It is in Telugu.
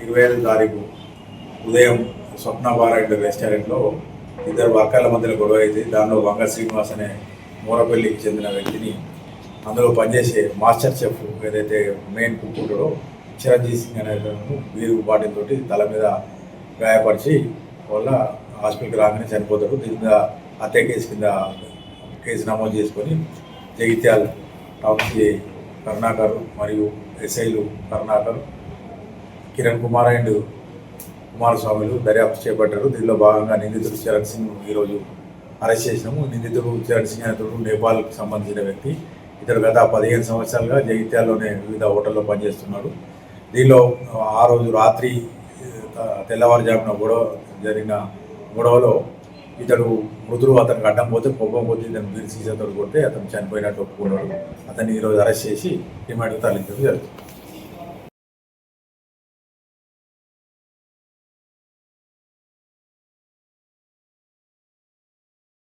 ఇరవై ఐదు తారీఖు ఉదయం స్వప్న బార్ అండ్ రెస్టారెంట్లో ఇద్దరు వర్గాల మధ్యలో గొడవ అయితే దానిలో వంగ శ్రీనివాస్ అనే మూరపల్లికి చెందిన వ్యక్తిని అందులో పనిచేసే మాస్టర్ చెఫ్ ఏదైతే మెయిన్ కుక్ ఉంటాడో చిరంజీవి సింగ్ అనే వీరు బాటిల్తోటి తల మీద గాయపరిచి వల్ల హాస్పిటల్కి రాగానే చనిపోతాడు. దీని మీద హత్య కేసు కింద కేసు నమోదు చేసుకొని జగిత్యాల టౌన్ కరుణాకర్ మరియు ఎస్ఐలు కరుణాకర్ కిరణ్ కుమార్ అండ్ కుమారస్వామిలు దర్యాప్తు చేపట్టారు. దీనిలో భాగంగా నిందితుడు చరణ్ సింగ్ ఈరోజు అరెస్ట్ చేసినాము. నిందితుడు చరణ్ సింగ్ అనేతుడు నేపాల్కి సంబంధించిన వ్యక్తి. ఇతడు గత పదిహేను సంవత్సరాలుగా జగిత్యాల్లోనే వివిధ హోటల్లో పనిచేస్తున్నాడు. దీనిలో ఆ రోజు రాత్రి తెల్లవారుజామున గొడవ జరిగిన గొడవలో ఇతడు మృదుడు అతనికి అడ్డం పోతే కోపం పోతే ఇతను బీర్ సీసాతో కొడితే అతను చనిపోయినట్టు ఒప్పుకున్నాడు. అతన్ని ఈరోజు అరెస్ట్ చేసి రిమాండ్కి తరలించడం జరుగుతుంది.